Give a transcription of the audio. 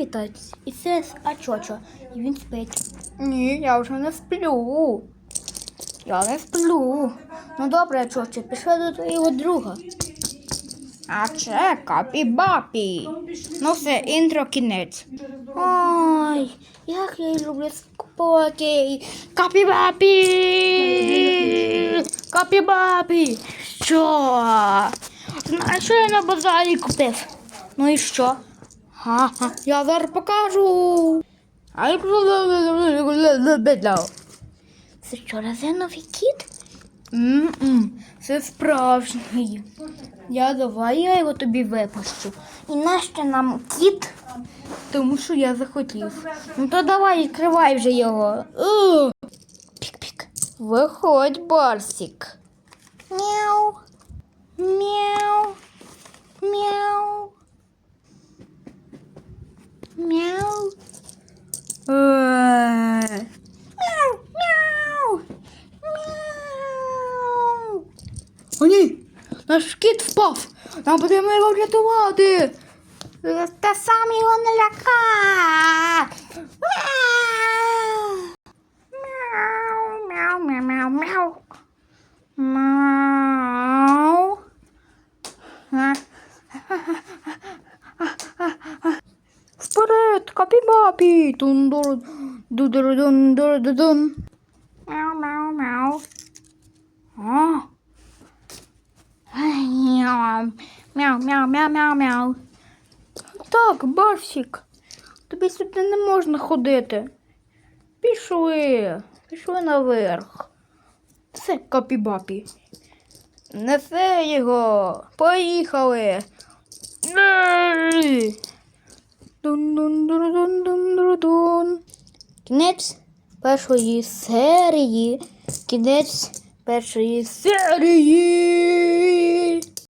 вітаються. І це Ачочо. І він спить. Ні, я вже не сплю. Я не сплю. Ну добре, Ачочо, пішли до твого друга. А це капі-бапі. Ну все, інтро кінець. Ой, як я її люблю спокій. Капі-бапі! Капі-бапі! Що? Знаєш, що я на базарі купив? Ну і що? Ага, я зараз покажу. Це що, резиновий кіт? М-м, це справжній. Я давай я його тобі випущу. І нащо нам кіт? Тому що я захотів. Ну то давай відкривай вже його. Пік-пік. Виходь, Барсік. Мяу. Мяу. Мяу. Е. Мяу. Мяу. Мяу. О, ні! Наш кіт впав! Нам потрібно його врятувати! Та сам його не ляка! Мяу, мяу, мяу, мяу, мяу. Мяу. Вперед, капі-бапі! Тун-дур, ду-дур-дун-дур-ду-дун. Мяу, мяу, мяу. А. Мяу, мяу, мяу, мяу, мяу, мяу. Так, Барсік, тобі сюди не можна ходити. Пішли, пішли наверх. Це капі-бапі. Несе його. Поїхали. Кінець першої серії. Кінець першої серії.